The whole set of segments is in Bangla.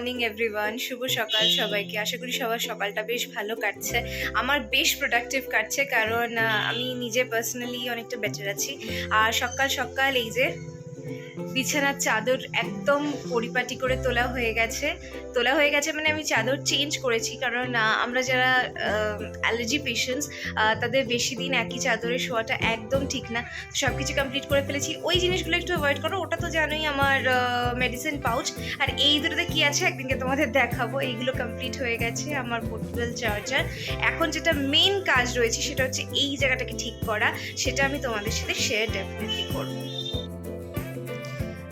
Morning, everyone. শুভ সকাল সবাইকে। আশা করি সবার সকালটা বেশ ভালো কাটছে। আমার বেশ প্রোডাক্টিভ কাটছে কারণ আমি নিজে পার্সোনালি অনেকটা বেটার আছি। আর সকাল সকাল এই যে বিছানার চাদর একদম পরিপাটি করে তোলা হয়ে গেছে। তোলা হয়ে গেছে মানে আমি চাদর চেঞ্জ করেছি কারণ আমরা যারা অ্যালার্জি পেশেন্টস তাদের বেশি দিন একই চাদরে শোয়াটা একদম ঠিক না। সব কিছু কমপ্লিট করে ফেলেছি। ওই জিনিসগুলো একটু অ্যাভয়েড করো, ওটা তো জানোই আমার মেডিসিন পাউচ আর এই দুটোতে কী আছে একদিনকে তোমাদের দেখাবো। এইগুলো কমপ্লিট হয়ে গেছে আমার পোর্টেবল চার্জার এখন যেটা মেন কাজ রয়েছে সেটা হচ্ছে এই জায়গাটাকে ঠিক করা। সেটা আমি তোমাদের সাথে শেয়ার ডেফিনেটলি করব।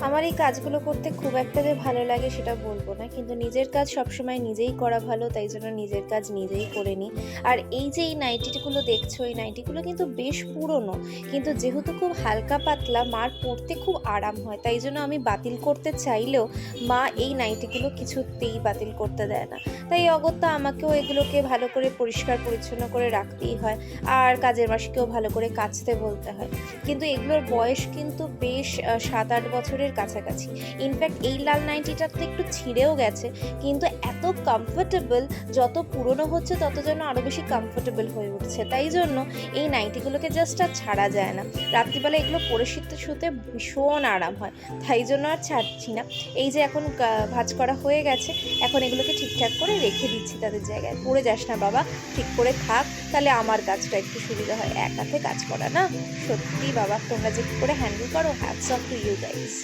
আমার এই কাজগুলো করতে খুব একটা যে ভালো লাগে সেটা বলব না। কিন্তু নিজের কাজ সবসময় নিজেই করা ভালো, তাই জন্য নিজের কাজ নিজেই করে নিই। আর এই যে এই নাইটিগুলো দেখছ, এই নাইটিগুলো কিন্তু বেশ পুরনো। কিন্তু যেহেতু খুব হালকা পাতলা, মার পরতে খুব আরাম হয়। তাই জন্য আমি বাতিল করতে চাইলেও মা এই নাইটিগুলো কিছুতেই বাতিল করতে দেয় না। তাই অগত্যা আমাকেও এগুলোকে ভালো করে পরিষ্কার, পরিচ্ছন্ন করে রাখতেই হয়। আর কাজের মাসিকেও ভালো করে কাচতে বলতে হয়। কিন্তু এগুলোর বয়স কিন্তু বেশ সাত আট বছরের কাছাকাছি। ইনফ্যাক্ট এই লাল নাইটিটা তো একটু ছিঁড়েও গেছে, কিন্তু এত কমফোর্টেবল যত পুরনো হচ্ছে তত যেন আরও বেশি কমফোর্টেবল হয়ে উঠছে। তাই জন্য এই নাইটিগুলোকে জাস্ট আর ছাড়া যায় না। রাত্রিবেলা এগুলো পরে শুতে শুতে ভীষণ আরাম হয়। তাই জন্য আর ছাড়ছি না। এই যে এখন ভাঁজ করা হয়ে গেছে, এখন এগুলোকে ঠিকঠাক করে রেখে দিচ্ছি তাদের জায়গায়। পড়ে যাস না বাবা, ঠিক করে থাক, তাহলে আমার কাজটা একটু সুবিধা হয়। এক হাতে কাজ করা না? সত্যি বাবা, তোমরা যে করে হ্যান্ডেল করো hats off to you guys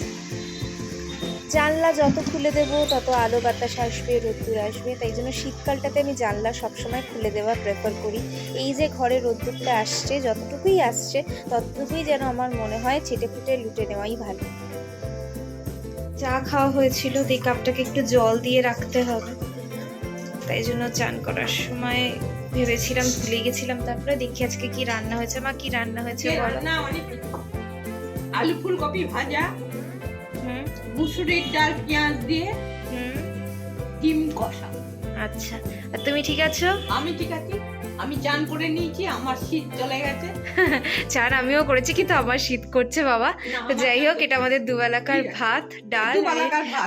জানলা যত খুলে দেব তত আলো বাতাস আসবে রোদ্দুর আসবে। তাই জন্য শীতকালটাতে আমি জানলা সবসময় খুলে দেওয়া প্রেফার করি। এই যে ঘরে রোদ্দুরটা আসছে যতটুকুই আসছে ততটুকুই যেন আমার মনে হয় ছেটে ফুটে লুটে নেওয়াই ভালো। চা খাওয়া হয়েছিল তো কাপটাকে একটু জল দিয়ে রাখতে হবে। তাই জন্য চান করার সময় ভেবেছিলাম ভুলে গেছিলাম তারপরে দেখি আজকে কি রান্না হয়েছে। মা কি রান্না হয়েছে বলো। আলু ফুলকপি ভাজা। মুসুরির ডাল পেঁয়াজ দিয়ে ডিম কষা। আচ্ছা আর তুমি ঠিক আছো? আমি ঠিক আছি। আমি চান করে নিয়েছি আমার শীত চলে গেছে। চান আমিও করেছি কিন্তু আমার শীত করছে বাবা। তো যাই হোক এটা আমাদের দুবেলাকার ভাত ডাল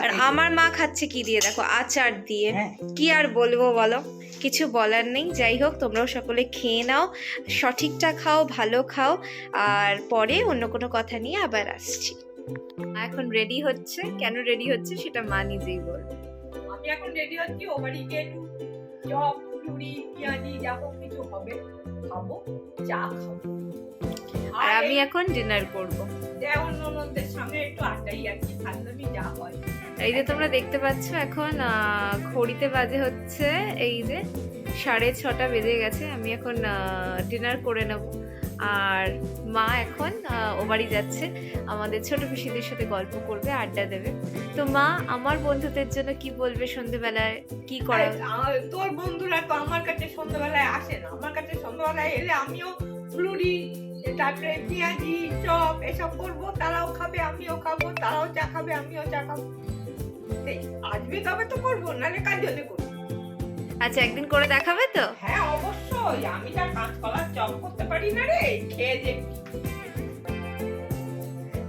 আর আমার মা খাচ্ছে কি দিয়ে দেখো আচার দিয়ে। হ্যাঁ। কি আর বলব বলো? কিছু বলার নেই। যাই হোক তোমরাও সকলে খেয়ে নাও সঠিকটা খাও ভালো খাও আর পরে অন্য কোনো কথা নিয়ে আবার আসছি। এখন রেডি হচ্ছে। কেন রেডি হচ্ছে সেটা মা নিজেই বলবে আমি এখন রেডি হচ্ছি ও বাড়িতে একটু চপ ফুলুরি পেঁয়াজি যা হোক কিছু হবে খাব চা খাব। আর আমি এখন ডিনার করব। যেমন সঙ্গে একটু আড্ডাই যা হয়। এই যে তোমরা দেখতে পাচ্ছ এখন আহ, ঘড়িতে বাজে হচ্ছে এই যে সাড়ে ছটা বেজে গেছে আমি এখন ডিনার করে নেব। আর মা এখন ও বাড়ি যাচ্ছে। আমাদের ছোট পিসিদের সাথে গল্প করবে আড্ডা দেবে। তো মা আমার বন্ধুদের জন্য কি বলবে সন্ধেবেলায়? কি করা তোর বন্ধুরা তো আমার কাছে সন্ধ্যাবেলায় আসে না। আমার কাছে সন্ধ্যাবেলায় এলে আমিও ফুলুরি তারপরে পেঁয়াজি চপ এসব করব। তারাও খাবে আমিও খাব তারাও চা খাবে আমিও চা খাব। আসবে তবে তো করব নাহলে কার জন্য করব? আচ্ছা একদিন করে দেখাবে তো? হ্যাঁ অবশ্যই। আমি তার কাঁচকলার চপ করতে পারি না রে খেয়ে দেখি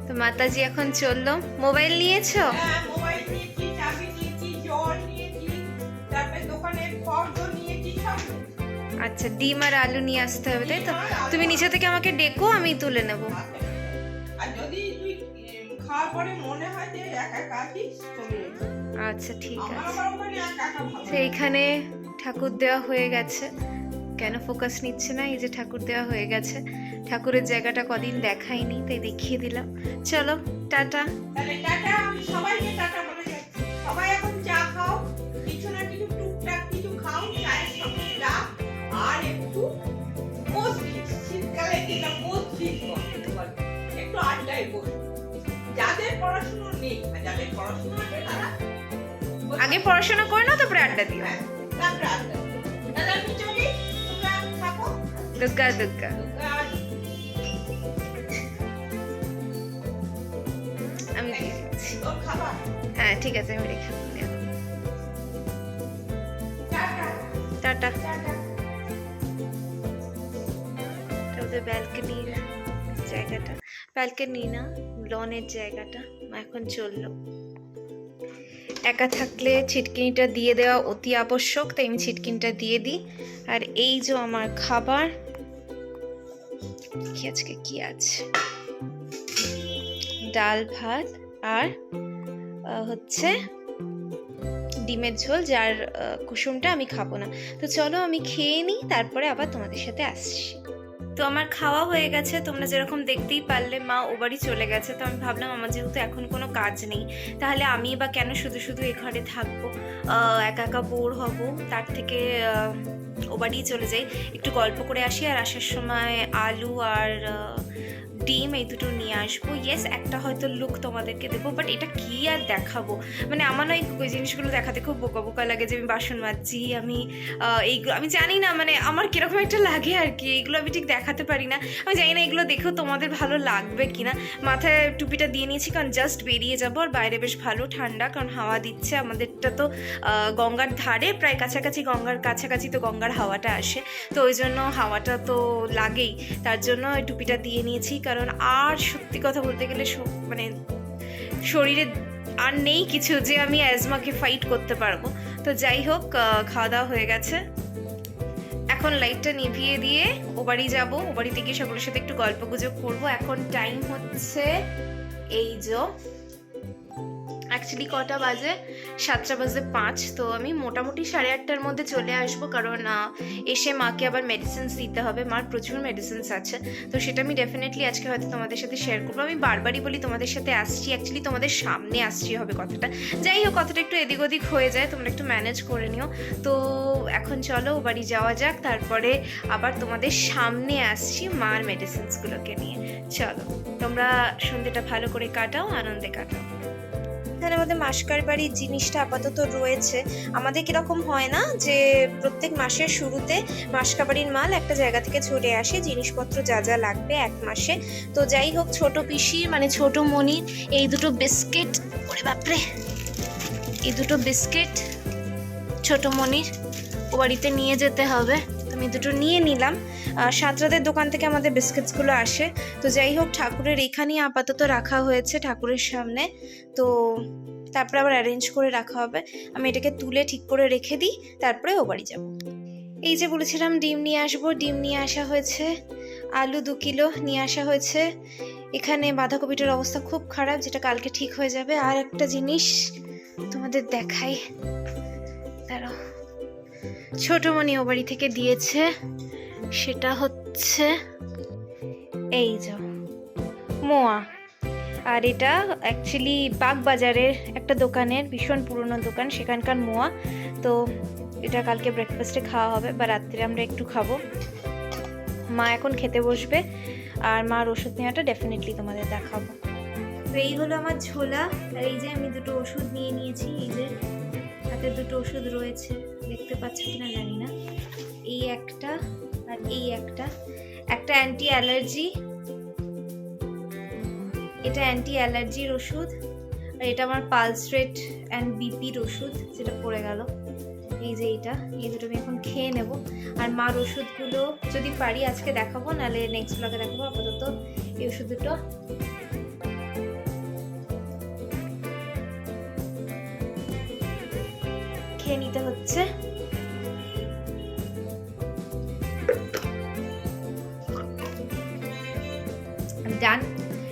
তো মাতাজি এখন চলল। মোবাইল নিয়েছো? হ্যাঁ মোবাইল নিয়েছি চাবি নিয়েছি জল নিয়েছি তারপরে দোকানে ফর্দ নিয়েছি সব আচ্ছা ডিম আর আলু নিয়ে আসতে হবে তাই তো? তুমি নিচে থেকে আমাকে ডেকো আমি তুলে নেব। আর যদি তুই খাওয়ার পরে মনে হয় যে একা চলে যেতে। আচ্ছা ঠিক আছে। এইখানে ঠাকুর দেওয়া হয়ে গেছে। কেন ফোকাস নিচ্ছে না? এই যে ঠাকুর দেওয়া হয়ে গেছে। ঠাকুরের জায়গাটা কদিন দেখাইনি তাই দেখিয়ে দিলাম। চলো টাটা। টাটা আমি সবাইকে টাটা বলে যাচ্ছি। সবাই এখন চা খাও কিছু না কিছু টুকটাক কিছু খাও চায়ের সঙ্গে চা আর একটু বসবি শীতকালে যেটা বসবি একটু আড্ডায় বসবি যাদের পড়াশুনো নেই আর যাদের পড়াশুনো আছে তারা আগে পড়াশোনা করে নাও তারপরে আড্ডা দিও। দুগ্গা দুগ্গা আমি দিয়ে দিচ্ছি। হ্যাঁ ঠিক আছে, আমি রেখে টাটা। ওদের ব্যালকনির জায়গাটা। ব্যালকনি না লনের জায়গাটা। এখন চলল। একা থাকলে ছিটকিনিটা দিয়ে দেওয়া অতি আবশ্যক, তাই আমি ছিটকিনিটা দিয়ে দিই। আর এই যে আমার খাবার কি আজকে কি আছে? ডাল ভাত আর হচ্ছে ডিমের ঝোল, যার কুসুমটা আমি খাব না। তো চলো আমি খেয়ে নিই, তারপরে আবার তোমাদের সাথে আসছি। তো আমার খাওয়া হয়ে গেছে, তোমরা যেরকম দেখতেই পারলে মা ও বাড়ি চলে গেছে, তো আমি ভাবলাম আমার যেহেতু এখন কোনো কাজ নেই, তাহলে আমি বা কেন শুধু শুধু এ ঘরে থাকব? একা একা বোর হব, তার থেকে ও চলে যাই। একটু গল্প করে আসি আর আসার সময় আলু আর ডিম এই দুটো নিয়ে আসব। ইয়েস একটা হয়তো লুক তোমাদেরকে দেবো বাট এটা কি আর দেখাবো? মানে আমার নয় ওই জিনিসগুলো দেখাতে খুব বোকা বোকা লাগে যে আমি বাসন মাজছি, আমি এইগুলো আমি জানি না মানে আমার কীরকম একটা লাগে আর কি এইগুলো আমি ঠিক দেখাতে পারি না। আমি জানি না এগুলো দেখেও তোমাদের ভালো লাগবে কিনা। মাথায় টুপিটা দিয়ে নিয়েছি কারণ জাস্ট বেরিয়ে যাব আর বাইরে বেশ ভালো ঠান্ডা, কারণ হাওয়া দিচ্ছে, আমাদেরটা তো গঙ্গার ধারে, প্রায় কাছাকাছি গঙ্গার কাছাকাছি তো গঙ্গার হাওয়াটা আসে। তো ওই জন্য হাওয়াটা তো লাগেই, তার জন্য টুপিটা দিয়ে নিয়েছি কারণ আর সত্যি কথা বলতে গেলে মানে শরীরে আর নেই কিছু যে আমি অ্যাজমাকে ফাইট করতে পারব। তো যাই হোক খাওয়া দাওয়া হয়ে গেছে। এখন লাইটটা নিভিয়ে দিয়ে ও বাড়ি যাব। ও বাড়িতে গিয়ে সকলের সাথে একটু গল্প গুজব করব। এখন টাইম হচ্ছে এই যে অ্যাকচুয়ালি কটা বাজে? সাতটা বাজে পাঁচ, তো আমি মোটামুটি সাড়ে আটটার মধ্যে চলে আসব কারণ এসে মাকে আবার মেডিসিনস দিতে হবে। মার প্রচুর মেডিসিনস আছে, তো সেটা আমি ডেফিনেটলি আজকে হয়তো তোমাদের সাথে শেয়ার করব। আমি বারবারই বলি তোমাদের সাথে আসছি অ্যাকচুয়ালি তোমাদের সামনে আসছি হবে কথাটা। যাই হোক, কথাটা একটু এদিক ওদিক হয়ে যায়, তোমরা একটু ম্যানেজ করে নিও। তো এখন চলো বাড়ি যাওয়া যাক, তারপরে আবার তোমাদের সামনে আসছি মার মেডিসিনসগুলোকে নিয়ে। চলো, তোমরা সন্ধ্যেটা ভালো করে কাটাও, আনন্দে কাটাও। এখানে আমাদের মাসকার বাড়ির জিনিসটা আপাতত রয়েছে। আমাদের কীরকম হয় না যে প্রত্যেক মাসের শুরুতে মাসকা বাড়ির মাল একটা জায়গা থেকে চলে আসে, জিনিসপত্র যা যা লাগবে এক মাসে। তো যাই হোক, ছোট পিসি মানে ছোট মনির, এই দুটো বিস্কিট, ওরে বাপরে! এই দুটো বিস্কিট ছোট মনির, ও বাড়িতে নিয়ে যেতে হবে। আমি দুটো নিয়ে নিলাম। সাঁতরাদের দোকান থেকে আমাদের বিস্কিটসগুলো আসে। তো যাই হোক, ঠাকুরের এখানেই আপাতত রাখা হয়েছে ঠাকুরের সামনে। তো তারপরে আবার অ্যারেঞ্জ করে রাখা হবে। আমি এটাকে তুলে ঠিক করে রেখে দিই, তারপরে ও বাড়ি যাব। এই যে বলেছিলাম, ডিম নিয়ে আসব। ডিম নিয়ে আসা হয়েছে, আলু দু কিলো নিয়ে আসা হয়েছে। এখানে বাঁধাকপিটার অবস্থা খুব খারাপ, যেটা কালকে ঠিক হয়ে যাবে। আর একটা জিনিস তোমাদের দেখাই। দাঁড়াও। ছোটমণি ও বাড়ি থেকে দিয়েছে। সেটা হচ্ছে এই যে, মোয়া। আর এটা অ্যাকচুয়ালি বাগবাজারের একটা দোকানের, ভীষণ পুরনো দোকান, সেখানকার মোয়া। তো এটা কালকে ব্রেকফাস্টে খাওয়া হবে, বা রাত্রে আমরা একটু খাব। মা এখন খেতে বসবে, আর মার ওষুধ নেওয়াটা ডেফিনেটলি তোমাদের দেখাবো। তো এই হলো আমার ঝোলা, আর এই যে আমি দুটো ওষুধ নিয়ে নিয়েছি, এই যে হাতে দুটো ওষুধ রয়েছে, দেখতে পাচ্ছ কিনা জানি না। এই একটা আর এই একটা একটা অ্যান্টি অ্যালার্জি এটা অ্যান্টি অ্যালার্জির ওষুধ, আর এটা আমার পালস রেট অ্যান্ড বিপির ওষুধ, যেটা পড়ে গেল। এই যে এইটা, এই দুটো আমি এখন খেয়ে নেব। আর মার ওষুধগুলো যদি পারি আজকে দেখাবো, নাহলে নেক্সট ব্লগে দেখাবো। আপাতত এই ওষুধ দুটো। খেয়ে নিতে হচ্ছে।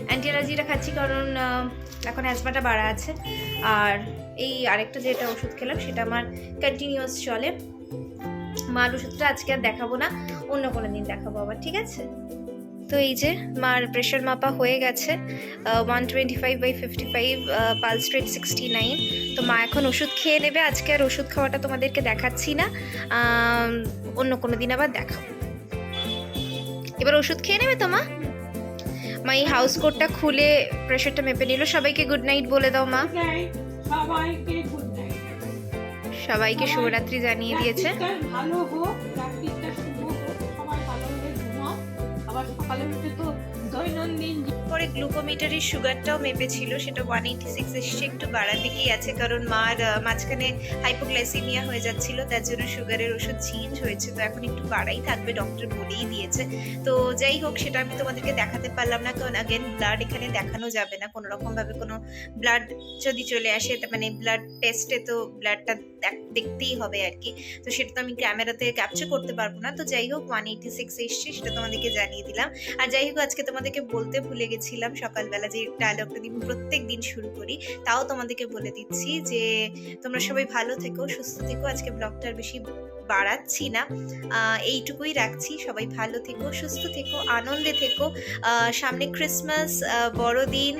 অ্যান্টি অ্যালার্জিটা খাচ্ছি কারণ এখন অ্যাজমাটা বাড়া আছে। আর এই আরেকটা যেটা ওষুধ খেলাম, সেটা আমার কন্টিনিউয়াস চলে। মার ওষুধটা আজকে আর দেখাবো না, অন্য কোনো দিন দেখাবো আবার, ঠিক আছে? তো এই যে, মার প্রেশার মাপা হয়ে গেছে one twenty five by fifty five pulse rate sixty nine তো মা এখন ওষুধ খেয়ে নেবে, আজকে আর ওষুধ খাওয়াটা তোমাদেরকে দেখাচ্ছি না। অন্য কোনো দিন আবার দেখাবো। এবার ওষুধ খেয়ে নেবে তো মা? মা এই হাউস কোটটা খুলে প্রেশারটা মেপে নিল। সবাইকে গুড নাইট বলে দাও মা। সবাইকে সবাইকে শুভরাত্রি জানিয়ে দিয়েছে। ভালো হোক। আবার সকালে উঠে তো দৈনন্দিন পরে গ্লুকোমিটারের সুগারটাও মেপেছিল, সেটা ওয়ান এইটি সিক্স এসছে একটু বাড়ার দিকেই আছে, কারণ মার মাঝখানে হাইপোগ্লাইসিমিয়া হয়ে যাচ্ছিল, তার জন্য সুগারের ওষুধ চেঞ্জ হয়েছে, তো এখন একটু বাড়াই থাকবে ডক্টর বলেই দিয়েছে। তো যাই হোক, সেটা আমি তোমাদেরকে দেখাতে পারলাম না, কারণ আগেন ব্লাড এখানে দেখানো যাবে না কোনো রকম ভাবে কোনো ব্লাড যদি চলে আসে মানে ব্লাড টেস্টে তো ব্লাডটা দেখতেই হবে আর কি। তো সেটা তো আমি ক্যামেরাতে ক্যাপচার করতে পারব না, তো যাই হোক ওয়ান এইটি সিক্স এসছে, সেটা তোমাদেরকে জানিয়ে দিলাম। আর যাই হোক, আজকে তোমাদেরকে বলতে ভুলে গেছিলাম সকালবেলা যে ডায়লগটা দিন প্রত্যেক দিন শুরু করি। তাও তোমাদেরকে বলে দিচ্ছি যে তোমরা সবাই ভালো থেকো, সুস্থ থেকো। আজকে ব্লগটার বেশি বাড়াচ্ছি না। এইটুকুই রাখছি। সবাই ভালো থেকো, সুস্থ থেকো, আনন্দে থেকো। সামনে ক্রিসমাস বড়দিন,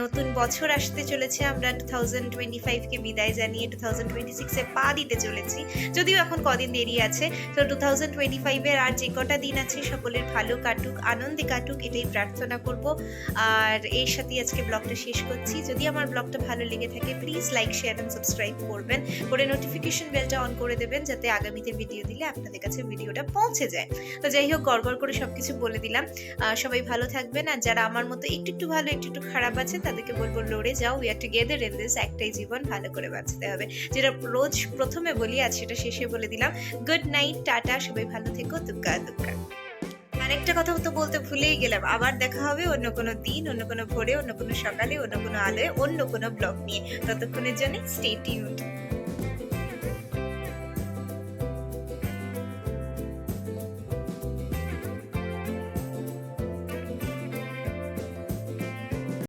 নতুন বছর আসতে চলেছে। আমরা টু থাউজেন্ড টোয়েন্টি ফাইভকে বিদায় জানিয়ে টু থাউজেন্ড টোয়েন্টি সিক্সে পা দিতে চলেছি। যদিও এখন কদিন দেরি আছে। তো টু থাউজেন্ড টোয়েন্টি ফাইভের আর যে কটা দিন আছে, সকলের ভালো কাটুক, আনন্দে কাটুক, এটাই প্রার্থনা করব। আর এর সাথেই আজকে ব্লগটা শেষ করছি। যদি আমার ব্লগটা ভালো লেগে থাকে please like share and subscribe করবেন। করে নোটিফিকেশন বেলটা অন করে দেবেন, যাতে আগামীতে ভিডিও দিলে আপনাদের কাছে ভিডিওটা পৌঁছে যায়। তো যাই হোক, গড়গড় করে সব কিছু বলে দিলাম। সবাই ভালো থাকবেন আর যারা আমার মতো একটু একটু ভালো, একটু একটু খারাপ আছে, তাদেরকে বলব লড়ে যাও। We are together in this একটাই জীবন, ভালো করে বাঁচতে হবে। যেটা রোজ প্রথমে বলি, আজ সেটা শেষে বলে দিলাম। গুড নাইট টাটা, সবাই ভালো থেকো দুক্কা দুক্কা আরেকটা কথা তো বলতে ভুলেই গেলাম, আবার দেখা হবে অন্য কোনো দিন, অন্য কোনো ভোরে, অন্য কোনো সকালে, অন্য কোনো আলোয়, অন্য কোনো ব্লগ নিয়ে। ততক্ষণের জন্য স্টে টিউনড